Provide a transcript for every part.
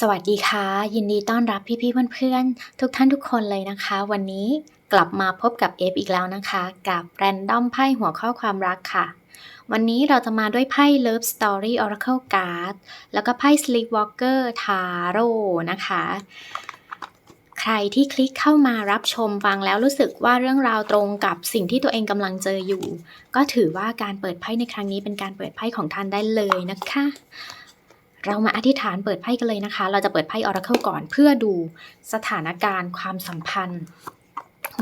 สวัสดีค่ะ ยินดีต้อนรับพี่ๆเพื่อนๆ ทุกท่านทุกคนเลยนะคะ วันนี้กลับมาพบกับเอฟอีกแล้วนะคะ กับ Random ไพ่หัวข้อความรักค่ะ วันนี้เราจะมาด้วยไพ่ Love Story Oracle Card แล้วก็ไพ่ Sleepwalker Tarot นะคะ ใครที่คลิกเข้ามารับชมฟังแล้วรู้สึกว่าเรื่องราวตรงกับสิ่งที่ตัวเองกำลังเจออยู่ ก็ถือว่าการเปิดไพ่ในครั้งนี้เป็นการเปิดไพ่ของท่านได้เลยนะคะ เรามาอธิษฐานเปิดไพ่กันเลยนะคะ เราจะเปิดไพ่ Oracle ก่อน เพื่อดูสถานการณ์ความสัมพันธ์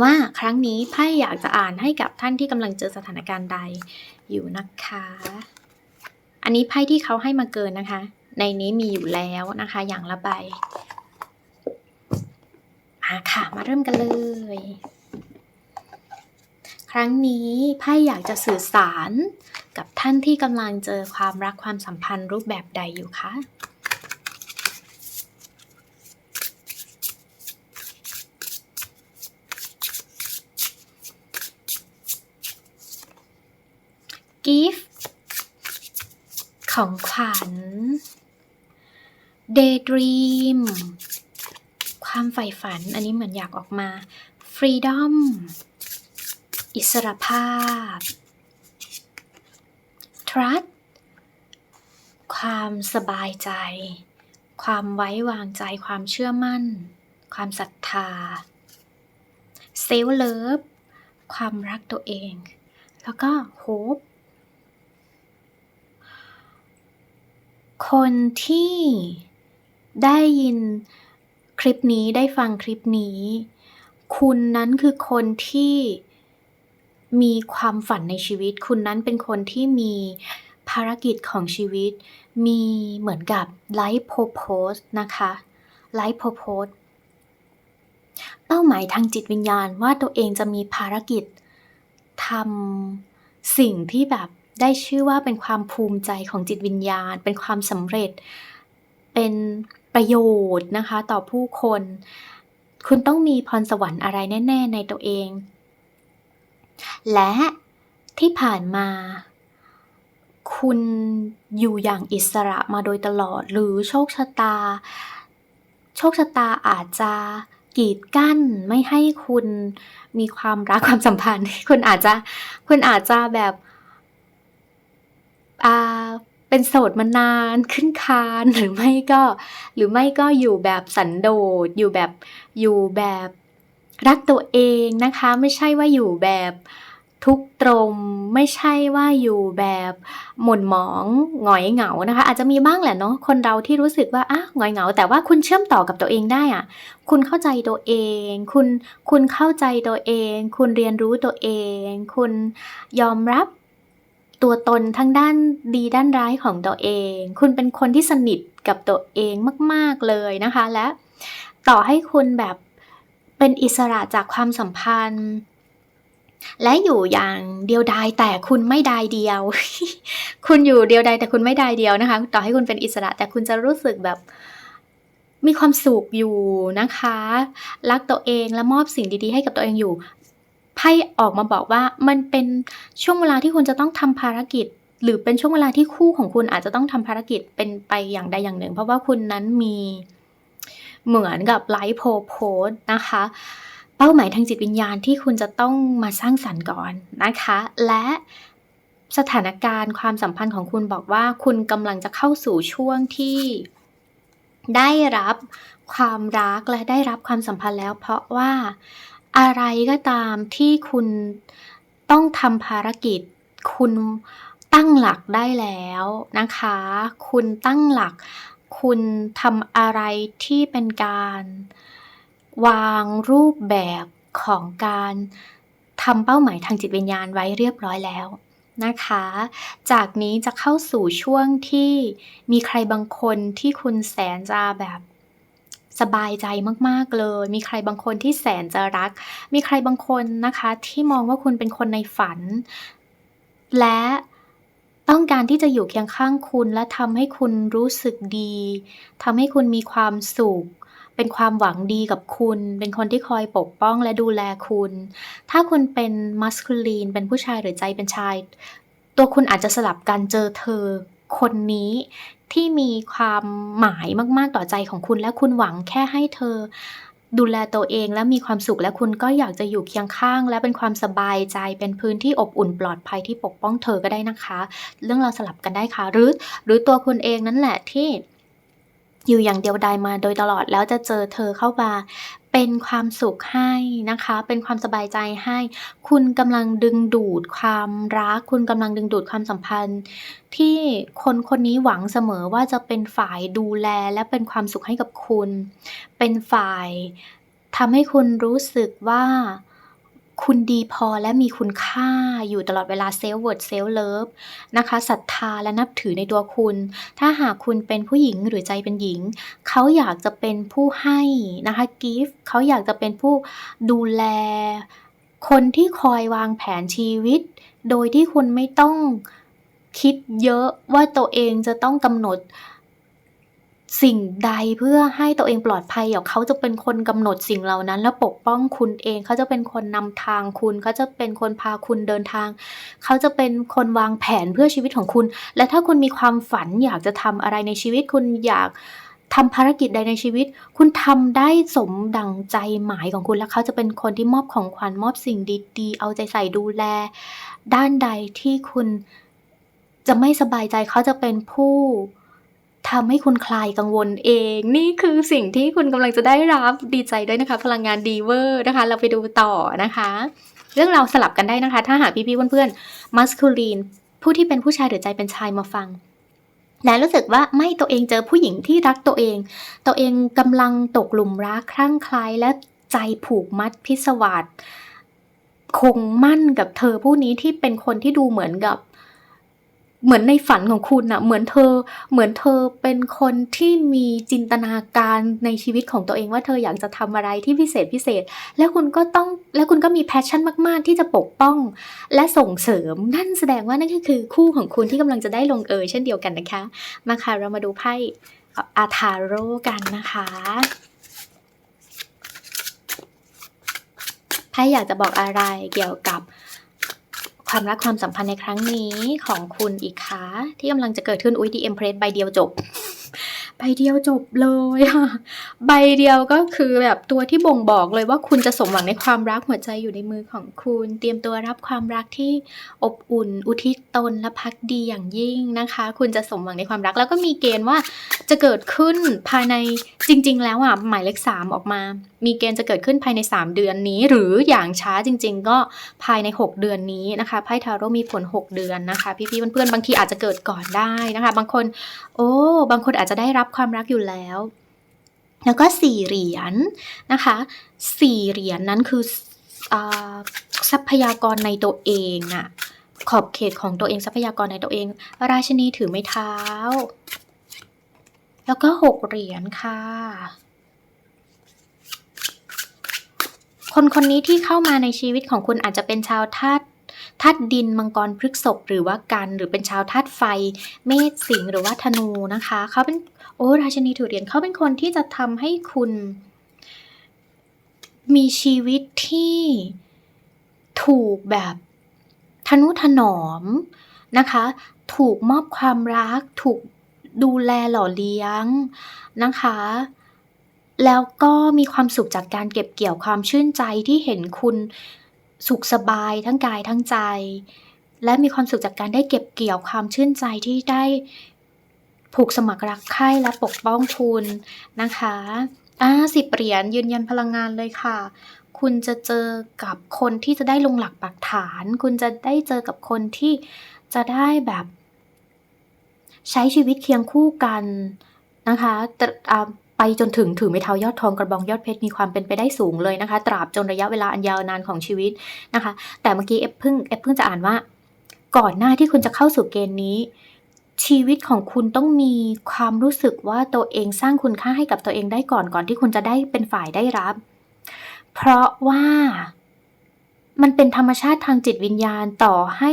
ว่าครั้งนี้ไพ่อยากจะอ่านให้กับท่านที่กำลังเจอสถานการณ์ใดอยู่นะคะ อันนี้ไพ่ที่เขาให้มาเกินนะคะ ในนี้มีอยู่แล้วนะคะ อย่างละใบมาค่ะ มาเริ่มกันเลย ครั้งนี้ไพ่อยากจะสื่อสาร กับท่านที่กำลังเจอความรักความสัมพันธ์รูปแบบใดอยู่คะ gift ของขวัญ daydream ความใฝ่ฝัน อันนี้เหมือนอยากออกมา freedom อิสรภาพ trust ความสบายใจ ความไว้วางใจ ความเชื่อมั่น ความศรัทธา self love ความรักตัวเอง แล้วก็ hope คนที่ได้ยินคลิปนี้ได้ฟังคลิปนี้ คุณนั้นคือคนที่ มีความฝันในชีวิต คุณนั้นเป็นคนที่มีภารกิจของชีวิต มีเหมือนกับไลฟ์โพโพสนะคะไลฟ์โพโพสเป้าหมายทางจิตวิญญาณว่าตัวเองจะมีภารกิจทำสิ่งที่แบบได้ชื่อว่าเป็นความภูมิใจของจิตวิญญาณ เป็นความสำเร็จ เป็นประโยชน์นะคะ ต่อผู้คน คุณต้องมีพรสวรรค์อะไรแน่ ๆ ในตัวเอง และที่ผ่านมา คุณอยู่อย่างอิสระมาโดยตลอด หรือโชคชะตา โชคชะตาอาจจะกีดกั้นไม่ให้คุณมีความรักความสัมพันธ์ คุณอาจจะคุณอาจจะแบบอ่าเป็นโสดมานานขึ้นคานหรือไม่ก็ หรือไม่ก็อยู่แบบสันโดษอยู่แบบอยู่แบบ รักตัวเองนะคะ ไม่ใช่ว่าอยู่แบบทุกตรมไม่ใช่ว่าอยู่แบบหม่นหมองหงอยเหงานะคะ อาจจะมีบ้างแหละเนาะคนเราที่รู้สึกว่าอะหงอยเหงา แต่ว่าคุณเชื่อมต่อกับตัวเองได้อะ คุณเข้าใจตัวเอง คุณคุณเข้าใจตัวเอง คุณเรียนรู้ตัวเอง คุณยอมรับตัวตนทั้งด้านดีด้านร้ายของตัวเอง คุณเป็นคนที่สนิทกับตัวเองมาก ๆเลยนะคะและต่อให้คุณแบบ เป็นอิสระจากความสัมพันธ์ และอยู่อย่างเดียวดายแต่คุณไม่ดายเดียว คุณอยู่เดียวดายแต่คุณไม่ดายเดียวนะคะ ต่อให้คุณเป็นอิสระแต่คุณจะรู้สึกแบบมีความสุขอยู่นะคะ รักตัวเองและมอบสิ่งดีๆ ให้กับตัวเองอยู่ไพ่ออกมาบอกว่ามันเป็นช่วงเวลาที่คุณจะต้องทำภารกิจ หรือเป็นช่วงเวลาที่คู่ของคุณอาจจะต้องทำภารกิจเป็นไปอย่างใดอย่างหนึ่ง เพราะว่าคุณนั้นมี เหมือนกับไลฟ์โพโพสนะคะ เป้าหมายทางจิตวิญญาณที่คุณจะต้องมาสร้างสรรค์ก่อนนะคะ และสถานการณ์ความสัมพันธ์ของคุณบอกว่าคุณกำลังจะเข้าสู่ช่วงที่ได้รับความรักและได้รับความสัมพันธ์แล้ว เพราะว่าอะไรก็ตามที่คุณต้องทำภารกิจ คุณตั้งหลักได้แล้วนะคะ คุณตั้งหลัก คุณทำอะไรที่เป็นการ วางรูปแบบของการทำเป้าหมายทางจิตวิญญาณไว้เรียบร้อยแล้วนะคะ จากนี้จะเข้าสู่ช่วงที่มีใครบางคนที่คุณแสนจะแบบสบายใจมากๆเลย มีใครบางคนที่แสนจะรัก มีใครบางคนนะคะที่มองว่าคุณเป็นคนในฝัน และ ต้องการที่จะอยู่เคียงข้างคุณ และทำให้คุณรู้สึกดี ทำให้คุณมีความสุข เป็นความหวังดีกับคุณ เป็นคนที่คอยปกป้องและดูแลคุณ ถ้าคุณเป็นมัสคูลีน เป็นผู้ชายหรือใจเป็นชาย ตัวคุณอาจจะสลับกันเจอเธอคนนี้ที่มีความหมายมาก ๆ ต่อใจของคุณและคุณหวังแค่ให้เธอ ดูแลตัวเองและมีความสุขและคุณก็อยากจะอยู่เคียงข้าง และเป็นความสบายใจเป็นพื้นที่อบอุ่นปลอดภัยที่ปกป้องเธอก็ได้นะคะ เรื่องเราสลับกันได้ค่ะ หรือ หรือตัวคุณเองนั่นแหละที่ อยู่อย่างเดียวดายมาโดยตลอดแล้วจะเจอเธอเข้ามาเป็นความสุขให้นะคะ เป็นความสบายใจให้ คุณกำลังดึงดูดความรัก คุณกำลังดึงดูดความสัมพันธ์ ที่คนคนนี้หวังเสมอว่าจะเป็นฝ่ายดูแลและเป็นความสุขให้กับคุณ เป็นฝ่ายทำให้คุณรู้สึกว่า คุณดีพอและมีคุณค่าอยู่ตลอดเวลา self worth self love นะคะศรัทธาและนับถือในตัวคุณ ถ้าหากคุณเป็นผู้หญิงหรือใจเป็นหญิง เขาอยากจะเป็นผู้ให้นะคะ give เขาอยากจะเป็นผู้ดูแล คนที่คอยวางแผนชีวิต โดยที่คุณไม่ต้องคิดเยอะว่าตัวเองจะต้องกำหนด สิ่งใดเพื่อให้ตัวเองปลอดภัยเดี๋ยวเขาจะเป็นคนกำหนดสิ่งเหล่านั้น และปกป้องคุณเองเขาจะเป็นคนนำทางคุณเขาจะเป็นคนพาคุณเดินทาง เขาจะเป็นคนวางแผนเพื่อชีวิตของคุณ และถ้าคุณมีความฝันอยากจะทำอะไรในชีวิตคุณอยากทำภารกิจใดในชีวิต คุณทำได้สมดังใจหมายของคุณและเขาจะเป็นคนที่มอบของขวัญมอบสิ่งดีๆ เอาใจใส่ดูแล ด้านใดที่คุณจะไม่สบายใจเขาจะเป็นผู้ ทำให้คุณคลายกังวลเอง นี่คือสิ่งที่คุณกำลังจะได้รับดีใจด้วยนะคะ พลังงานดีเวอร์นะคะ เราไปดูต่อนะคะ เรื่องเราสลับกันได้นะคะ ถ้าหากพี่ๆเพื่อนๆ masculine ผู้ที่เป็นผู้ชายหรือใจเป็นชายมาฟังและรู้สึกว่าไม่ตัวเองเจอผู้หญิงที่รักตัวเอง ตัวเองกำลังตกหลุมรักคลั่งไคล้และใจผูกมัดพิศวาสคงมั่นกับเธอผู้นี้ที่เป็นคนที่ดูเหมือนกับ เหมือนในฝันของคุณน่ะเหมือนเธอ เหมือนเธอเป็นคนที่มีจินตนาการในชีวิตของตัวเองว่าเธออยากจะทำอะไรที่พิเศษพิเศษ แล้วคุณก็ต้องแล้วคุณก็มี passion มาก ๆ ที่จะปกป้อง และส่งเสริมนั่นแสดงว่านั่นก็คือคู่ของคุณที่กำลังจะได้ลงเอยเช่นเดียวกันนะคะ มาค่ะเรามาดูไพ่อาทาโร่กันนะคะไพ่อยากจะบอกอะไรเกี่ยวกับ ความรักความสัมพันธ์ในครั้งนี้ของคุณอีกคะที่กำลังจะเกิดขึ้นอุ้ยดีเอ็มเพรสใบเดียวจบ ใบเดียวจบเลยค่ะใบเดียวก็คือแบบตัวที่บ่งบอกเลยว่าคุณจะสมหวังในความรักหัวใจอยู่ในมือของคุณ เตรียมตัวรับความรักที่อบอุ่น อุทิศตนและพักดีอย่างยิ่งนะคะ คุณจะสมหวังในความรักแล้วก็มีเกณฑ์ว่าจะเกิดขึ้นภายในจริง ๆ แล้วอะหมายเลขสามออกมา มีเกณฑ์จะเกิดขึ้นภายใน 3 เดือนนี้ หรืออย่างช้าจริง ๆ ก็ภายใน 6 เดือนนี้นะคะไพ่ทาโร่มีผล 6 เดือนนะคะ พี่ๆเพื่อนๆบางทีอาจจะเกิดก่อนได้นะคะ บางคน โอ้ บางคนอาจจะได้รับความรักอยู่แล้ว แล้วก็สี่เหรียญนะคะสี่เหรียญนั้นคืออทรัพยากรในตัวเองอะขอบเขตของตัวเองทรัพยากรในตัวเอง ราชินีถือไม้เท้า แล้วก็หกเหรียญค่ะ คนคนนี้ที่เข้ามาในชีวิตของคุณอาจจะเป็นชาวธาตุธาตุดินมังกรพฤกษภหรือว่ากัน หรือเป็นชาวธาตุไฟ เมษสิงหรือว่าธนูนะคะ เขาเป็น โอ้ราชินีถือเหรียญเขาเป็นคนที่จะทำให้คุณ มีชีวิตที่ถูกแบบทนุถนอมนะคะ ถูกมอบความรัก ถูกดูแลหล่อเลี้ยงนะคะ แล้วก็มีความสุขจากการเก็บเกี่ยวความชื่นใจที่เห็นคุณสุขสบายทั้งกายทั้งใจ และมีความสุขจากการได้เก็บเกี่ยวความชื่นใจที่ได้ ผูกสมัครรักใคร่และปกป้องคุณนะคะอ่าสิบเหรียญยืนยันพลังงานเลยค่ะ คุณจะเจอกับคนที่จะได้ลงหลักปักฐาน คุณจะได้เจอกับคนที่จะได้แบบ ใช้ชีวิตเคียงคู่กันนะคะแต่ไปจนถึงถือไม้เท้ายอดทองกระบองยอดเพชรมีความเป็นไปได้สูงเลยนะคะ ตราบจนระยะเวลาอันยาวนานของชีวิตนะคะ แต่เมื่อกี้เอฟเพิ่งเอฟเพิ่งจะอ่านว่า ก่อนหน้าที่คุณจะเข้าสู่เกณฑ์นี้ ชีวิตของคุณต้องมีความรู้สึกว่าตัวเองสร้างคุณค่าให้กับตัวเองได้ก่อนก่อนที่คุณจะได้เป็นฝ่ายได้รับ เพราะว่ามันเป็นธรรมชาติทางจิตวิญญาณต่อให้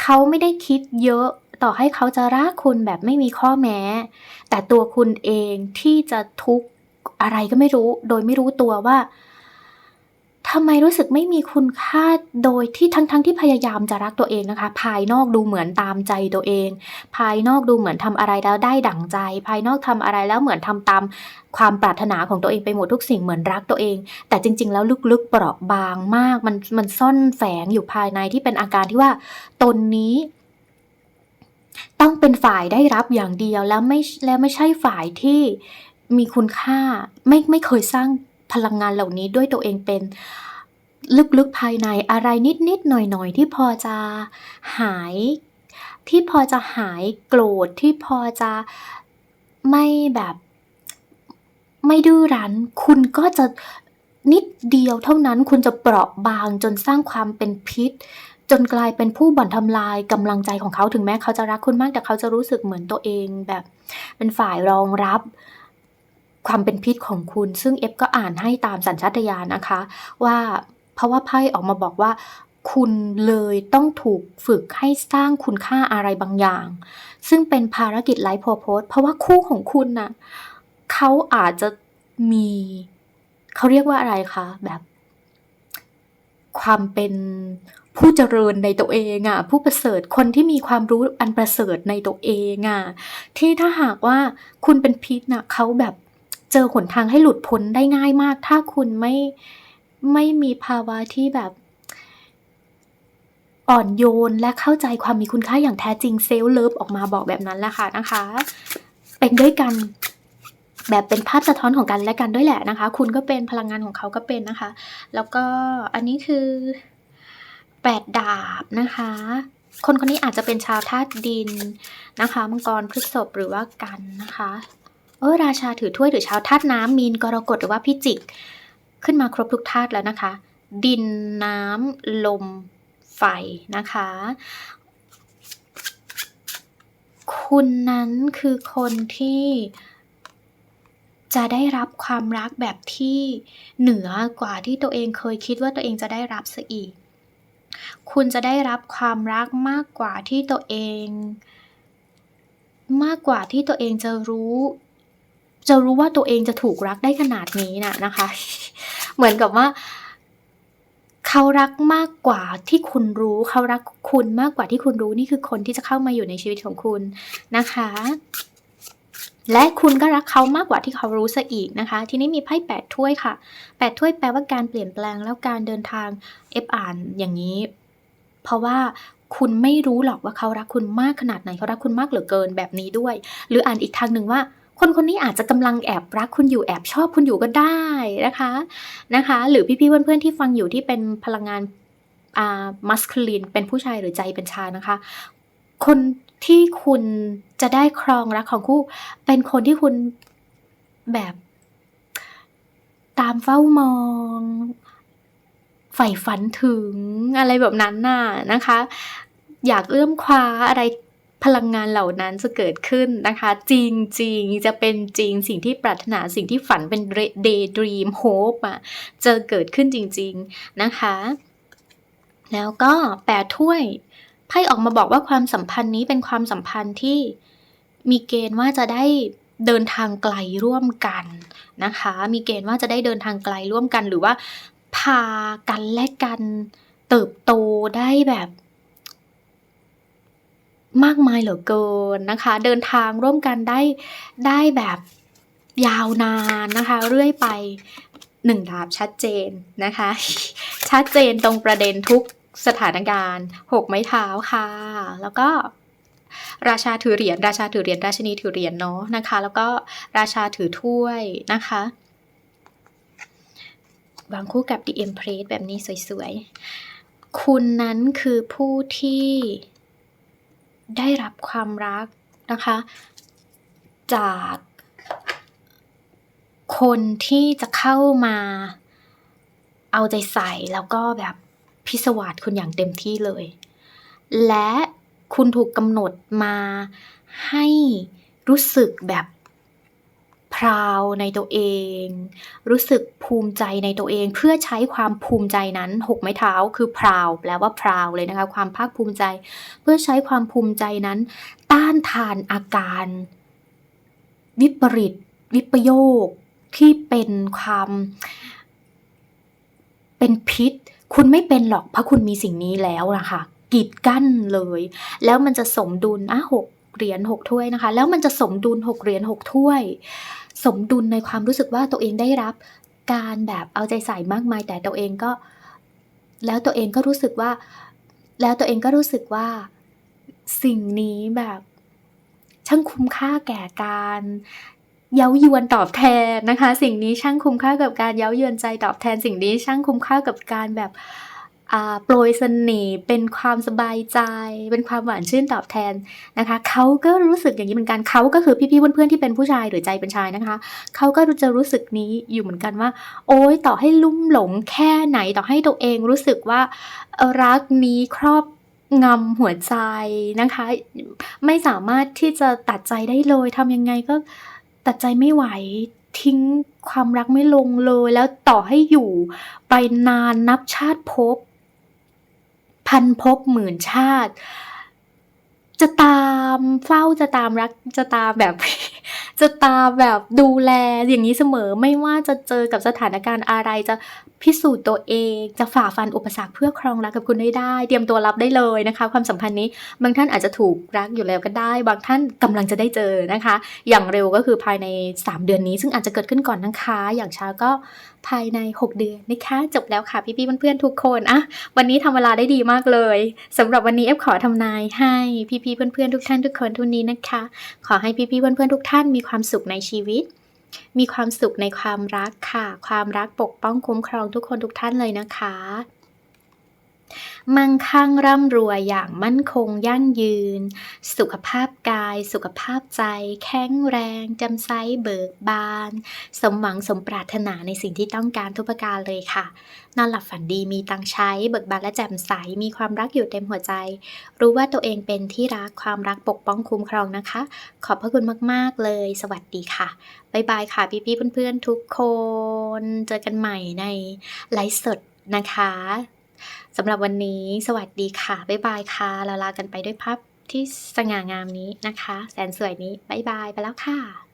เขาไม่ได้คิดเยอะ ต่อให้เขาจะรักคุณแบบไม่มีข้อแม้ แต่ตัวคุณเองที่จะทุกข์อะไรก็ไม่รู้ โดยไม่รู้ตัวว่า ทำไมรู้สึกไม่มีคุณค่าโดยที่ทั้งๆที่พยายามจะรักตัวเองนะคะ ภายนอกดูเหมือนตามใจตัวเอง ภายนอกดูเหมือนทำอะไรแล้วได้ดั่งใจ ภายนอกทำอะไรแล้วเหมือนทำตามความปรารถนาของตัวเองไปหมดทุกสิ่งเหมือนรักตัวเอง แต่จริง ๆ แล้วลึกๆเปราะบางมาก มันมันซ่อนแฝงอยู่ภายในที่เป็นอาการที่ว่าตนนี้ต้องเป็นฝ่ายได้รับอย่างเดียวแล้วไม่แล้วไม่ใช่ฝ่ายที่มีคุณค่าไม่ไม่เคยสร้าง พลังงานเหล่านี้ด้วยตัวเองเป็นลึกๆภายในอะไรนิดๆหน่อยๆ ที่พอจะหาย ที่พอจะหายโกรธที่พอจะไม่แบบ ไม่ดื้อรั้น คุณก็จะนิดเดียวเท่านั้นคุณจะเปราะบางจนสร้างความเป็นพิษ จนกลายเป็นผู้บ่อนทำลายกำลังใจของเขาถึงแม้เขาจะรักคุณมากแต่เขาจะรู้สึกเหมือนตัวเองแบบ เป็นฝ่ายรองรับ ความเป็นพิษของคุณ ซึ่งเอฟก็อ่านให้ตามสัญชาตญาณนะคะ ว่าเพราะว่าไพ่ออกมาบอกว่า คุณเลยต้องถูกฝึกให้สร้างคุณค่าอะไรบางอย่าง ซึ่งเป็นภารกิจไลฟ์โพโพสเพราะว่าคู่ของคุณน่ะเขาอาจจะมีเขาเรียกว่าอะไรคะแบบ ความเป็นผู้เจริญในตัวเองอะ่ะ ผู้ประเสริฐคนที่มีความรู้อันประเสริฐในตัวเองอะ่ะที่ถ้าหากว่าคุณเป็นพิษน่ะเขาแบบ เจอหนทางให้หลุดพ้นได้ง่ายมาก ถ้าคุณไม่ไม่มีภาวะที่แบบ อ่อนโยนและเข้าใจความมีคุณค่าอย่างแท้จริงเซลล์เลิฟออกมาบอกแบบนั้นแหละค่ะนะคะ เป็นด้วยกันแบบเป็นภาพสะท้อนของกันและกันด้วยแหละนะคะ คุณก็เป็นพลังงานของเขาก็เป็นนะคะ แล้วก็อันนี้คือแปดดาบนะคะ คนคนนี้อาจจะเป็นชาวธาตุดินนะคะ มังกรพฤษภหรือว่ากันนะคะ เออราชาถือถ้วยหรือชาวธาตุน้ำมีนกรกฎหรือว่าพิจิก ขึ้นมาครบทุกธาตุแล้วนะคะ ดินน้ำลมไฟนะคะ คุณนั้นคือคนที่จะได้รับความรักแบบที่เหนือกว่าที่ตัวเองเคยคิดว่าตัวเองจะได้รับซะอีก คุณจะได้รับความรักมากกว่าที่ตัวเอง มากกว่าที่ตัวเองจะรู้ จะรู้ว่าตัวเองจะถูกรักได้ขนาดนี้น่ะนะคะ เหมือนกับว่าเขารักมากกว่าที่คุณรู้เขารักคุณมากกว่าที่คุณรู้นี่คือคนที่จะเข้ามาอยู่ในชีวิตของคุณนะคะ และคุณก็รักเขามากกว่าที่เขารู้ซะอีกนะคะ ทีนี้มีไพ่แปดถ้วยค่ะแปดถ้วยแปลว่าการเปลี่ยนแปลงแล้วการเดินทางเอฟอ่านอย่างนี้ เพราะว่าคุณไม่รู้หรอกว่าเขารักคุณมากขนาดไหนเขารักคุณมากเหลือเกินแบบนี้ด้วย หรืออ่านอีกทางหนึ่งว่า คนคนนี้อาจจะกำลังแอบรักคุณอยู่แอบชอบคุณอยู่ก็ได้นะคะนะคะ หรือพี่ๆเพื่อนๆที่ฟังอยู่ที่เป็นพลังงานอ่ามัสคลินเป็นผู้ชายหรือใจเป็นชายนะคะ คนที่คุณจะได้ครองรักของคู่ เป็นคนที่คุณแบบตามเฝ้ามองใฝ่ฝันถึงอะไรแบบนั้นน่ะนะคะ อยากเอื้อมคว้าอะไร พลังงานเหล่านั้นจะเกิดขึ้นนะคะ จริงๆจะเป็นจริงสิ่งที่ปรารถนาสิ่งที่ฝันเป็น daydream hope อะจะเกิดขึ้นจริง ๆนะคะ แล้วก็แปดถ้วยไพ่ออกมาบอกว่าความสัมพันธ์นี้เป็นความสัมพันธ์ที่มีเกณฑ์ว่าจะได้เดินทางไกลร่วมกันนะคะ มีเกณฑ์ว่าจะได้เดินทางไกลร่วมกันหรือว่าพากันและกันเติบโตได้แบบ มากมายเหลือเกินนะคะ เดินทางร่วมกันได้ได้แบบยาวนานนะคะ เรื่อยไปหนึ่งดาบชัดเจนนะคะ ชัดเจนตรงประเด็นทุกสถานการณ์หกไม้เท้าค่ะ แล้วก็ราชาถือเหรียญราชาถือเหรียญราชนีถือเหรียญเนาะนะคะ แล้วก็ราชาถือถ้วยนะคะวางคู่กับ The Empress แบบนี้สวยๆ คุณนั้นคือผู้ที่ ได้รับความรักนะคะ จากคนที่จะเข้ามาเอาใจใส่แล้วก็แบบพิสวาสคุณอย่างเต็มที่เลย และคุณถูกกำหนดมาให้รู้สึกแบบ พราวในตัวเอง รู้สึกภูมิใจในตัวเอง เพื่อใช้ความภูมิใจนั้นหกไม้เท้าคือพราวแปลว่าพราวเลยนะคะ ความภาคภูมิใจ เพื่อใช้ความภูมิใจนั้น ต้านทานอาการ วิปริต วิปโยค ที่เป็นความ เป็นพิษ คุณไม่เป็นหรอกเพราะคุณมีสิ่งนี้แล้วนะคะกีดกั้นเลย แล้วมันจะสมดุลอะหกเหรียญหกถ้วยนะคะ แล้วมันจะสมดุลหกเหรียญหกถ้วย สมดุลในความรู้สึกว่าตัวเองได้รับ การแบบเอาใจใส่มากมาย แต่ตัวเองก็ แล้วตัวเองก็รู้สึกว่า แล้วตัวเองก็รู้สึกว่าสิ่งนี้แบบช่างคุ้มค่าแก่การเย้ายวนตอบแทนนะคะ สิ่งนี้ช่างคุ้มค่ากับการเย้ายวนใจตอบแทนสิ่งนี้ช่างคุ้มค่ากับการแบบ โปรยเสน่ห์เป็นความสบายใจ เป็นความหวานชื่นตอบแทนนะคะเขาก็รู้สึกอย่างนี้เหมือนกันเขาก็คือพี่ๆเพื่อนๆที่เป็นผู้ชายหรือใจเป็นชายนะคะเขาก็จะรู้สึกนี้อยู่เหมือนกันว่า โอ๊ยต่อให้ลุ่มหลงแค่ไหนต่อให้ตัวเองรู้สึกว่ารักนี้ครอบงำหัวใจนะคะ ไม่สามารถที่จะตัดใจได้เลยทำยังไงก็ตัดใจไม่ไหวทิ้งความรักไม่ลงเลย แล้วต่อให้อยู่ไปนานนับชาติภพ พันภพหมื่นชาติ จะตามเฝ้าจะตามรักจะตามแบบ จะตามแบบดูแลอย่างนี้เสมอไม่ว่าจะเจอกับสถานการณ์อะไรจะพิสูจน์ตัวเองจะฝ่าฟันอุปสรรคเพื่อครองรักกับคุณได้ได้ เตรียมตัวรับได้เลยนะคะ ความสัมพันธ์นี้บางท่านอาจจะถูกรักอยู่แล้วก็ได้ บางท่านกำลังจะได้เจอนะคะ อย่างเร็วก็คือภายใน 3 เดือนนี้ ซึ่งอาจจะเกิดขึ้นก่อนนะคะ อย่างช้าก็ ภายใน 6 เดือนนะคะ จบแล้วค่ะพี่ๆเพื่อนๆทุกคนอะวันนี้ทำเวลาได้ดีมากเลยสำหรับวันนี้เอฟขอทำนายให้พี่ๆเพื่อนๆทุกท่านทุกคนทุนนี้นะคะ ขอให้พี่ๆเพื่อนๆทุกท่านมีความสุขในชีวิตมีความสุขในความรักค่ะ ความรักปกป้องคุ้มครองทุกคนทุกท่านเลยนะคะ มั่งคั่งร่ำรวยอย่างมั่นคงยั่งยืน สุขภาพกาย สุขภาพใจ แข็งแรงจำไซเบิกบาน สมหวังสมปรารถนาในสิ่งที่ต้องการทุกประการเลยค่ะ นอนหลับฝันดีมีตังใช้ เบิกบานและแจ่มใส มีความรักอยู่เต็มหัวใจ รู้ว่าตัวเองเป็นที่รักความรักปกป้องคุ้มครองนะคะ ขอบพระคุณมาก ๆ เลย สวัสดีค่ะบ๊ายบายค่ะพี่ๆเพื่อนๆทุกคน เจอกันใหม่ในไลฟ์สดนะคะ สำหรับวันนี้สวัสดีค่ะ บ๊ายบายค่ะเราลากันไปด้วยภาพที่สง่างามนี้นะคะ แสนสวยนี้ บ๊ายบายไปแล้วค่ะ